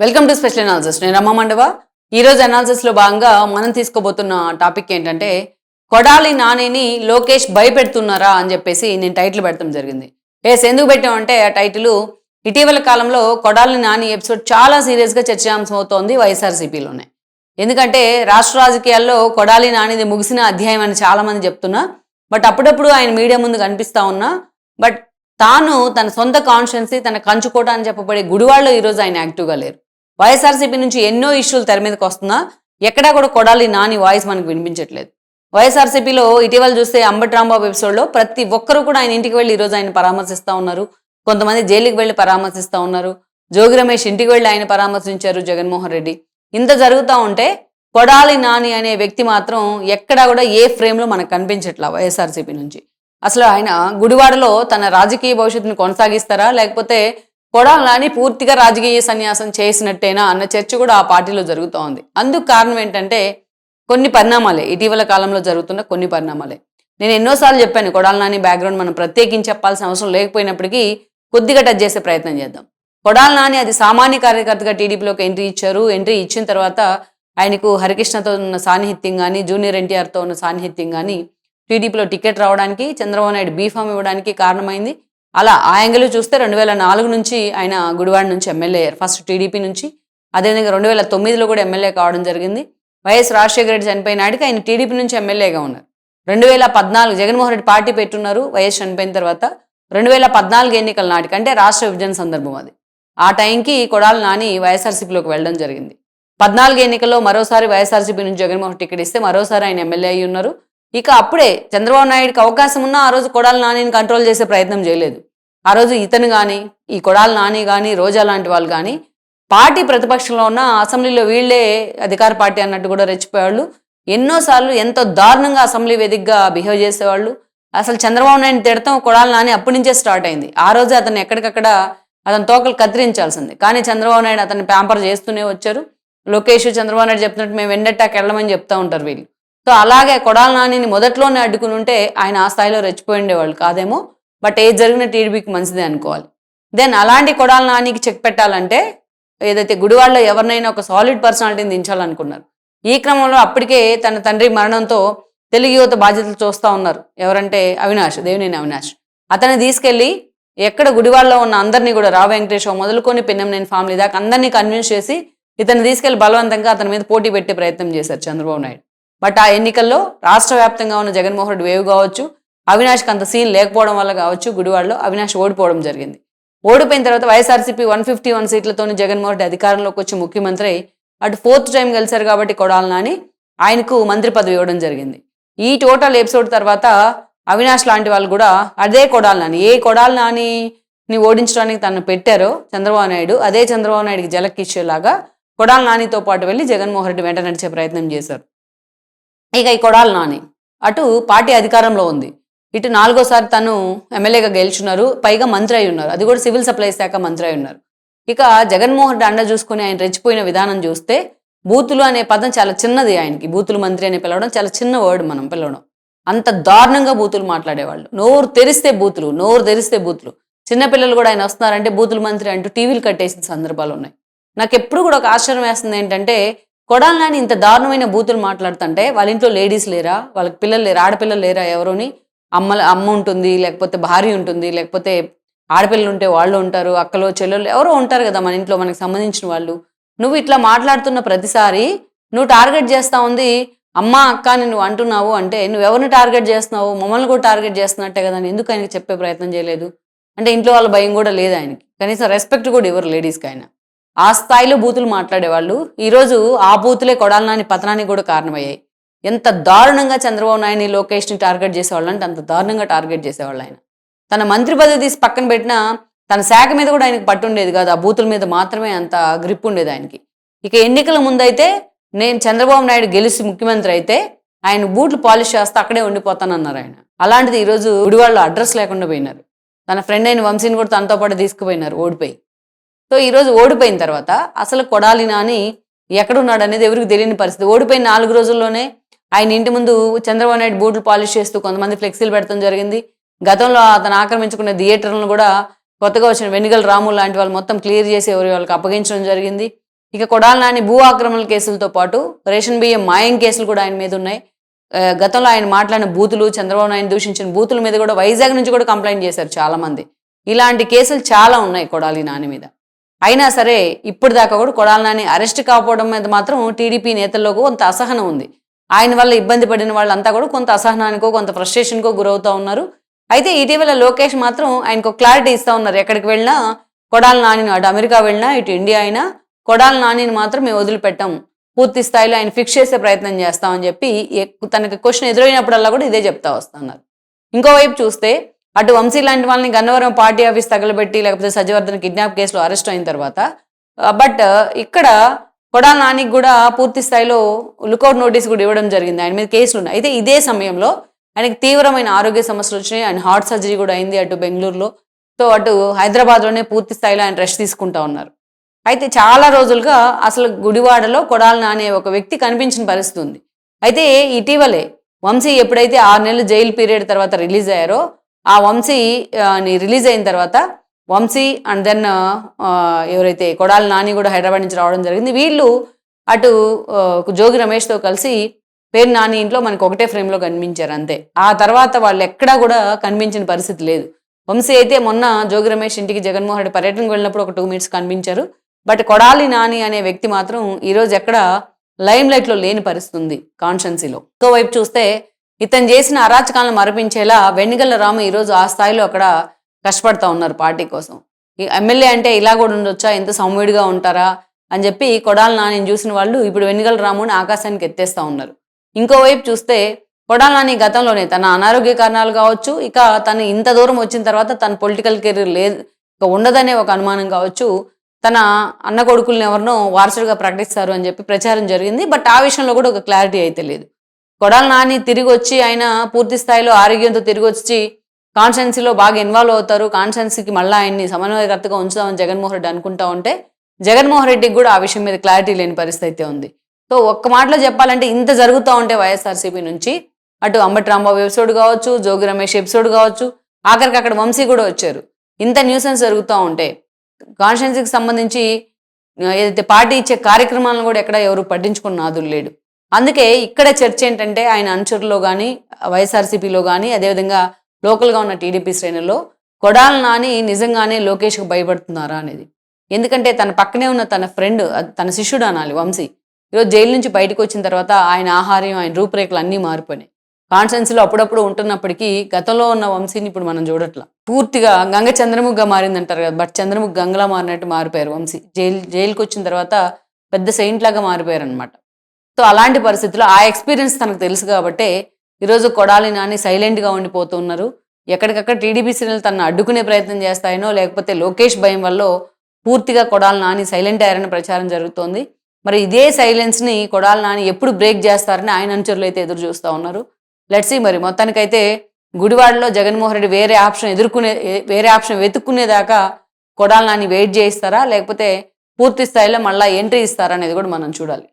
Welcome to special analysis నేను రమ్మ మండవ. ఈరోజు అనాలిసిస్లో భాగంగా మనం తీసుకోబోతున్న టాపిక్ ఏంటంటే కొడాలి నానిని లోకేష్ భయపెడుతున్నారా అని చెప్పేసి నేను టైటిల్ పెడతాం జరిగింది. ఎస్ ఎందుకు పెట్టామంటే ఆ టైటిల్ ఇటీవల కాలంలో కొడాలి నాని ఎపిసోడ్ చాలా సీరియస్గా చర్చాంశం అవుతోంది వైఎస్ఆర్సీపీలోనే. ఎందుకంటే రాష్ట్ర రాజకీయాల్లో కొడాలి నానిది ముగిసిన అధ్యాయం అని చాలామంది చెప్తున్నా బట్ అప్పుడప్పుడు ఆయన మీడియా ముందు కనిపిస్తా ఉన్నా బట్ తాను తన సొంత కాన్షియన్సీ తన కంచుకోట అని చెప్పబడే గుడివాళ్ళు ఈరోజు ఆయన యాక్టివ్గా లేరు. వైఎస్ఆర్సీపీ నుంచి ఎన్నో ఇష్యూలు తెర మీదకి వస్తున్నా ఎక్కడా కూడా కొడాలి నాని వాయిస్ మనకు వినిపించట్లేదు. వైఎస్ఆర్సీపీలో ఇటీవల చూస్తే అంబటి రాంబాబు ఎపిసోడ్లో ప్రతి ఒక్కరూ కూడా ఆయన ఇంటికి వెళ్ళి ఈరోజు ఆయన పరామర్శిస్తూ ఉన్నారు. కొంతమంది జైలుకి వెళ్ళి పరామర్శిస్తూ ఉన్నారు. జోగి రమేష్ ఇంటికి వెళ్ళి ఆయన పరామర్శించారు జగన్మోహన్ రెడ్డి. ఇంత జరుగుతూ ఉంటే కొడాలి నాని అనే వ్యక్తి మాత్రం ఎక్కడా కూడా ఏ ఫ్రేమ్లో మనకు కనిపించట్లా వైఎస్ఆర్సీపీ నుంచి. అసలు ఆయన గుడివాడలో తన రాజకీయ భవిష్యత్తును కొనసాగిస్తారా? లేకపోతే కొడాలని పూర్తిగా రాజకీయ సన్యాసం చేసినట్టేనా అన్న చర్చ కూడా ఆ పార్టీలో జరుగుతూ ఉంది అందుకు కారణం ఏంటంటే కొన్ని పరిణామాలే. ఇటీవల కాలంలో జరుగుతున్న కొన్ని పరిణామాలే. నేను ఎన్నోసార్లు చెప్పాను కొడాల నాని బ్యాక్గ్రౌండ్ మనం ప్రత్యేకించి చెప్పాల్సిన అవసరం లేకపోయినప్పటికీ కొద్దిగా టచ్ చేసే ప్రయత్నం చేద్దాం. కొడాల నాని అది సామాన్య కార్యకర్తగా టీడీపీలోకి ఎంట్రీ ఇచ్చారు. ఎంట్రీ ఇచ్చిన తర్వాత ఆయనకు హరికృష్ణతో ఉన్న సాన్నిహిత్యం కానీ జూనియర్ ఎన్టీఆర్తో ఉన్న సాన్నిహిత్యం కానీ టీడీపీలో టికెట్ రావడానికి చంద్రబాబు నాయుడు బీఫామ్ ఇవ్వడానికి కారణమైంది. అలా ఆ యాంగిల్ చూస్తే రెండు వేల నాలుగు నుంచి ఆయన గుడివాడ నుంచి ఎమ్మెల్యే అయ్యారు. ఫస్ట్ టీడీపీ నుంచి. అదేవిధంగా రెండు వేల తొమ్మిదిలో కూడా ఎమ్మెల్యే కావడం జరిగింది. వైఎస్ రాజశేఖర రెడ్డి చనిపోయిన నాటికి ఆయన టీడీపీ నుంచి ఎమ్మెల్యేగా ఉన్నారు. రెండు వేల పద్నాలుగు జగన్మోహన్ రెడ్డి పార్టీ పెట్టున్నారు వైఎస్ చనిపోయిన తర్వాత. రెండు వేల పద్నాలుగు ఎన్నికల నాటికి అంటే రాష్ట్ర విభజన సందర్భం అది. ఆ టైంకి కొడాలి నాని వైఎస్ఆర్సీపీలోకి వెళ్ళడం జరిగింది. పద్నాలుగు ఎన్నికల్లో మరోసారి వైఎస్ఆర్సీపీ నుంచి జగన్మోహన్ టికెట్ ఇస్తే మరోసారి ఆయన ఎమ్మెల్యే అయి ఉన్నారు. ఇక అప్పుడే చంద్రబాబు నాయుడికి అవకాశం ఉన్నా ఆ రోజు కొడాలి నానిని కంట్రోల్ చేసే ప్రయత్నం చేయలేదు. ఆ రోజు ఇతను కానీ ఈ కొడాలి నాని కానీ రోజా లాంటి వాళ్ళు కానీ పార్టీ ప్రతిపక్షంలో ఉన్న అసెంబ్లీలో వీళ్ళే అధికార పార్టీ అన్నట్టు కూడా రెచ్చిపోయేవాళ్ళు. ఎన్నోసార్లు ఎంతో దారుణంగా అసెంబ్లీ వేదికగా బిహేవ్ చేసేవాళ్ళు. అసలు చంద్రబాబు నాయుడు తిడతాం కొడాలి నాని అప్పటి నుంచే స్టార్ట్ అయింది. ఆ రోజు అతను ఎక్కడికక్కడ అతని తోకలు కత్తిరించాల్సింది. కానీ చంద్రబాబు నాయుడు అతన్ని ప్యాంపర్ చేస్తూనే వచ్చారు. లోకేష్ చంద్రబాబు నాయుడు చెప్తున్నట్టు మేము వెండట్టాకి వెళ్ళమని చెప్తా ఉంటారు వీళ్ళు. సో అలాగే కొడాల నానిని మొదట్లోనే అడ్డుకుని ఉంటే ఆయన ఆ స్థాయిలో రెచ్చిపోయి ఉండేవాళ్ళు కాదేమో. బట్ ఏది జరిగిన టీడీపీకి మంచిదే అనుకోవాలి. దెన్ అలాంటి కొడాల నానికి చెక్ పెట్టాలంటే ఏదైతే గుడివాడలో ఎవరినైనా ఒక సాలిడ్ పర్సనాలిటీని దించాలనుకున్నారు. ఈ క్రమంలో అప్పటికే తన తండ్రి మరణంతో తెలుగు యువత బాధ్యతలు చూస్తూ ఉన్నారు. ఎవరంటే అవినాష్ దేవినేని అవినాష్. అతన్ని తీసుకెళ్ళి ఎక్కడ గుడివాడలో ఉన్న అందరినీ కూడా రావ వెంకటేశ్వర మొదలుకొని పిన్నంనేని ఫ్యామిలీ దాకా అందరినీ కన్విన్స్ చేసి ఇతను తీసుకెళ్ళి బలవంతంగా అతని మీద పోటీ పెట్టే ప్రయత్నం చేశారు చంద్రబాబు నాయుడు. బట్ ఆ ఎన్నికల్లో రాష్ట్ర వ్యాప్తంగా ఉన్న జగన్మోహన్ రెడ్డి వేవ్ కావచ్చు అవినాష్కి అంత సీన్ లేకపోవడం వల్ల కావచ్చు గుడివాడలో అవినాష్ ఓడిపోవడం జరిగింది. ఓడిపోయిన తర్వాత వైఎస్ఆర్సీపీ వన్ ఫిఫ్టీ వన్ సీట్లతోని జగన్మోహన్ రెడ్డి అధికారంలోకి వచ్చి ముఖ్యమంత్రి అటు ఫోర్త్ టైం కలిశారు కాబట్టి కొడాల నాని ఆయనకు మంత్రి పదవి ఇవ్వడం జరిగింది. ఈ టోటల్ ఎపిసోడ్ తర్వాత అవినాష్ లాంటి వాళ్ళు కూడా అదే కొడాల నాని ఏ కొడాల నానిని ఓడించడానికి తను పెట్టారో చంద్రబాబు నాయుడు అదే చంద్రబాబు నాయుడికి జలక్కిచ్చేలాగా కొడాల నానితో పాటు వెళ్ళి జగన్మోహన్ రెడ్డి వెంట నడిచే ప్రయత్నం చేశారు. ఇక ఈ కొడాలి నాని. అటు పార్టీ అధికారంలో ఉంది. ఇటు నాలుగోసారి తను ఎమ్మెల్యేగా గెలుచున్నారు. పైగా మంత్రి అయి ఉన్నారు. అది కూడా సివిల్ సప్లై శాఖ మంత్రి అయి ఉన్నారు. ఇక జగన్మోహన్ రెడ్డి అండ చూసుకుని ఆయన రెచ్చిపోయిన విధానం చూస్తే బూతులు అనే పదం చాలా చిన్నది ఆయనకి. బూతులు మంత్రి అని పిలవడం చాలా చిన్న వర్డ్ మనం పిలవడం. అంత దారుణంగా బూతులు మాట్లాడేవాళ్ళు. నోరు తెరిస్తే బూతులు నోరు తెరిస్తే బూతులు. చిన్నపిల్లలు కూడా ఆయన వస్తున్నారంటే బూతులు మంత్రి అంటూ టీవీలు కట్టేసిన సందర్భాలు ఉన్నాయి. నాకు ఎప్పుడు కూడా ఒక ఆశ్చర్యం వేస్తుంది ఏంటంటే కొడాలని నాని ఇంత దారుణమైన బూతులు మాట్లాడుతుంటే వాళ్ళ ఇంట్లో లేడీస్ లేరా? వాళ్ళకి పిల్లలు లేరా? ఆడపిల్లలు లేరా ఎవరోని? అమ్మ అమ్మ ఉంటుంది లేకపోతే భార్య ఉంటుంది లేకపోతే ఆడపిల్లలు ఉంటే వాళ్ళు ఉంటారు అక్కలో చెల్లెలు ఎవరో ఉంటారు కదా మన ఇంట్లో మనకి సంబంధించిన వాళ్ళు. నువ్వు ఇట్లా మాట్లాడుతున్న ప్రతిసారి నువ్వు టార్గెట్ చేస్తా ఉంది అమ్మ అక్క అని నువ్వు అంటున్నావు అంటే నువ్వు ఎవరిని టార్గెట్ చేస్తున్నావు? మమ్మల్ని కూడా టార్గెట్ చేస్తున్నట్టే కదా అని ఎందుకు ఆయనకి చెప్పే ప్రయత్నం చేయలేదు? అంటే ఇంట్లో వాళ్ళ భయం కూడా లేదు ఆయనకి. కనీసం రెస్పెక్ట్ కూడా ఇవ్వరు లేడీస్కి ఆయన. ఆ స్థాయిలో బూతులు మాట్లాడేవాళ్ళు. ఈరోజు ఆ బూతులే కొడాలనాని పతనానికి కూడా కారణమయ్యాయి. ఎంత దారుణంగా చంద్రబాబు నాయుడిని లోకేష్ని టార్గెట్ చేసేవాళ్ళు అంటే అంత దారుణంగా టార్గెట్ చేసేవాళ్ళు ఆయన. తన మంత్రి పదవి తీసి పక్కన పెట్టినా తన శాఖ మీద కూడా ఆయనకు పట్టుండేది కాదు. ఆ బూతుల మీద మాత్రమే అంత గ్రిప్ ఉండేది ఆయనకి. ఇక ఎన్నికల ముందైతే నేను చంద్రబాబు నాయుడు గెలిచి ముఖ్యమంత్రి అయితే ఆయన బూట్లు పాలిష్ చేస్తే అక్కడే ఉండిపోతానన్నారు ఆయన. అలాంటిది ఈరోజు గుడివాళ్ళు అడ్రస్ లేకుండా పోయినారు. తన ఫ్రెండ్ అయిన వంశీని కూడా తనతో పాటు తీసుకుపోయినారు ఓడిపోయి. సో ఈరోజు ఓడిపోయిన తర్వాత అసలు కొడాలి నాని ఎక్కడున్నాడు అనేది ఎవరికి తెలియని పరిస్థితి. ఓడిపోయిన నాలుగు రోజుల్లోనే ఆయన ఇంటి ముందు చంద్రబాబు నాయుడు బూట్లు పాలిష్ చేస్తూ కొంతమంది ఫ్లెక్సీలు పెడతాం జరిగింది. గతంలో అతను ఆక్రమించుకున్న థియేటర్లను కూడా కొత్తగా వచ్చిన వెనుగల రాము లాంటి వాళ్ళు మొత్తం క్లియర్ చేసి ఎవరి వాళ్ళకి అప్పగించడం జరిగింది. ఇక కొడాల నాని భూ ఆక్రమణ కేసులతో పాటు రేషన్ బియ్యం మాయం కేసులు కూడా ఆయన మీద ఉన్నాయి. గతంలో ఆయన మాట్లాడిన బూతులు చంద్రబాబు నాయుడు దూషించిన బూతుల మీద కూడా వైజాగ్ నుంచి కూడా కంప్లైంట్ చేశారు చాలామంది. ఇలాంటి కేసులు చాలా ఉన్నాయి కొడాలి నాని మీద. అయినా సరే ఇప్పుడు దాకా కూడా కొడాల నాని అరెస్ట్ కాకపోవడం మీద మాత్రం టీడీపీ నేతల్లో కొంత అసహనం ఉంది. ఆయన వల్ల ఇబ్బంది పడిన వాళ్ళంతా కూడా కొంత అసహనానికో కొంత ఫ్రస్ట్రేషన్కో గురవుతూ ఉన్నారు. అయితే ఇటీవల లోకేష్ మాత్రం ఆయనకు క్లారిటీ ఇస్తూ ఉన్నారు. ఎక్కడికి వెళ్ళినా కొడాల నానిని అటు అమెరికా వెళ్ళినా ఇటు ఇండియా అయినా కొడాల నానిని మాత్రం మేము వదిలిపెట్టాం. పూర్తి స్థాయిలో ఆయన ఫిక్స్ చేసే ప్రయత్నం చేస్తామని చెప్పి తనకి క్వశ్చన్ ఎదురైనప్పుడల్లా కూడా ఇదే చెప్తా వస్తున్నారు. ఇంకోవైపు చూస్తే అటు వంశీ లాంటి వాళ్ళని గన్నవరం పార్టీ ఆఫీస్ తగలబెట్టి లేకపోతే సజ్జవర్ధన్ కిడ్నాప్ కేసులో అరెస్ట్ అయిన తర్వాత బట్ ఇక్కడ కొడాల నానికి కూడా పూర్తి స్థాయిలో లుకౌట్ నోటీస్ కూడా ఇవ్వడం జరిగింది. ఆయన మీద కేసులు ఉన్నాయి. అయితే ఇదే సమయంలో ఆయనకి తీవ్రమైన ఆరోగ్య సమస్యలు వచ్చినాయి. ఆయన హార్ట్ సర్జరీ కూడా అయింది అటు బెంగళూరులో. సో అటు హైదరాబాద్లోనే పూర్తి స్థాయిలో ఆయన రెస్ట్ తీసుకుంటా ఉన్నారు. అయితే చాలా రోజులుగా అసలు గుడివాడలో కొడాల నానే ఒక వ్యక్తి కనిపించిన పరిస్థితి ఉంది. అయితే ఇటీవలే వంశీ ఎప్పుడైతే ఆరు నెలలు జైలు పీరియడ్ తర్వాత రిలీజ్ అయ్యారో ఆ వంశీ రిలీజ్ అయిన తర్వాత వంశీ అండ్ దెన్ ఎవరైతే కొడాల నాని కూడా హైదరాబాద్ నుంచి రావడం జరిగింది వీళ్ళు అటు జోగి రమేష్తో కలిసి పేరు నాని ఇంట్లో మనకు ఒకటే ఫ్రేమ్లో కనిపించారు అంతే. ఆ తర్వాత వాళ్ళు ఎక్కడా కూడా కనిపించిన పరిస్థితి లేదు. వంశీ అయితే మొన్న జోగి రమేష్ ఇంటికి జగన్మోహన్ రెడ్డి పర్యటనకు వెళ్ళినప్పుడు ఒక టూ మినిట్స్ కనిపించారు. బట్ కొడాలి నాని అనే వ్యక్తి మాత్రం ఈరోజు ఎక్కడ లైమ్ లైట్లో లేని పరిస్థితి ఉంది కాన్షన్సీలో ఇంకోవైపు చూస్తే ఇతను చేసిన అరాచకాలను మరపించేలా వెన్నిగల్ల రాము ఈరోజు ఆ స్థాయిలో అక్కడ కష్టపడతా ఉన్నారు పార్టీ కోసం. ఈ ఎమ్మెల్యే అంటే ఇలా కూడా ఉండొచ్చా? ఎంత సౌమ్యుడిగా ఉంటారా? అని చెప్పి కొడాల నాని చూసిన వాళ్ళు ఇప్పుడు వెన్నిగల రాముని ఆకాశానికి ఎత్తేస్తా ఉన్నారు. ఇంకోవైపు చూస్తే కొడాల నాని గతంలోనే తన అనారోగ్య కారణాలు కావచ్చు ఇక తను ఇంత దూరం వచ్చిన తర్వాత తన పొలిటికల్ కెరీర్ లేదు ఇక ఉండదనే ఒక అనుమానం కావచ్చు తన అన్న కొడుకుల్ని ఎవరినో వారసుడిగా ప్రకటిస్తారు అని చెప్పి ప్రచారం జరిగింది. బట్ ఆ విషయంలో కూడా ఒక క్లారిటీ అయితే లేదు. కొడాలి నాని తిరిగి వచ్చి ఆయన పూర్తి స్థాయిలో ఆరోగ్యంతో తిరిగి వచ్చి కాన్స్టెన్సీలో బాగా ఇన్వాల్వ్ అవుతారు. కాన్స్టెన్సీకి మళ్ళీ ఆయన్ని సమన్వయకర్తగా ఉంచుదామని జగన్మోహన్ రెడ్డి అనుకుంటా ఉంటే జగన్మోహన్ రెడ్డికి కూడా ఆ విషయం మీద క్లారిటీ లేని పరిస్థితి అయితే ఉంది. సో ఒక్క మాటలో చెప్పాలంటే ఇంత జరుగుతూ ఉంటే వైఎస్ఆర్సీపీ నుంచి అటు అంబటి రాంబాబు ఎపిసోడ్ కావచ్చు జోగి రమేష్ ఎపిసోడ్ కావచ్చు ఆఖరికి అక్కడ వంశీ కూడా వచ్చారు. ఇంత న్యూసెన్స్ జరుగుతూ ఉంటే కాన్స్టిట్యున్సీకి సంబంధించి ఏదైతే పార్టీ ఇచ్చే కార్యక్రమాలను కూడా ఎక్కడ ఎవరు పట్టించుకున్న నాదులు లేడు. అందుకే ఇక్కడ చర్చ ఏంటంటే ఆయన అనుచరులో కానీ వైఎస్ఆర్సీపీలో కానీ అదేవిధంగా లోకల్గా ఉన్న టీడీపీ శ్రేణుల్లో కొడాల నాని నిజంగానే లోకేష్కు భయపడుతున్నారా అనేది. ఎందుకంటే తన పక్కనే ఉన్న తన ఫ్రెండ్ తన శిష్యుడు అనాలి వంశీ ఈరోజు జైలు నుంచి బయటకు వచ్చిన తర్వాత ఆయన ఆహార్యం ఆయన రూపురేఖలు అన్నీ మారిపోయినాయి. కాన్స్టెన్సీలో అప్పుడప్పుడు ఉంటున్నప్పటికీ గతంలో ఉన్న వంశీని ఇప్పుడు మనం చూడట్లా. పూర్తిగా గంగ చంద్రముగ్గా మారిందంటారు కదా బట్ చంద్రముఖ గంగలా మారినట్టు మారిపోయారు వంశీ. జైలు జైలుకి వచ్చిన తర్వాత పెద్ద సెయింట్ లాగా మారిపోయారు అనమాట సో అలాంటి పరిస్థితుల్లో ఆ ఎక్స్పీరియన్స్ తనకు తెలుసు కాబట్టే ఈరోజు కొడాలి నాని సైలెంట్గా ఉండిపోతున్నారు ఎక్కడికక్కడ టీడీపీ శ్రేణులు తనను అడ్డుకునే ప్రయత్నం చేస్తాయనో లేకపోతే లోకేష్ భయం వల్ల పూర్తిగా కొడాలి నాని సైలెంట్ అయ్యారని ప్రచారం జరుగుతోంది. మరి ఇదే సైలెన్స్ని కొడాలి నాని ఎప్పుడు బ్రేక్ చేస్తారని ఆయన అనుచరులు అయితే ఎదురు చూస్తూ ఉన్నారు. లెట్సీ సీ మరి మొత్తానికైతే గుడివాడలో జగన్మోహన్ రెడ్డి వేరే ఆప్షన్ ఎదుర్కొనే వేరే ఆప్షన్ వెతుక్కునేదాకా కొడాలి నాని వెయిట్ చేయిస్తారా? లేకపోతే పూర్తి స్థాయిలో మళ్ళీ ఎంట్రీ ఇస్తారా అనేది కూడా మనం చూడాలి.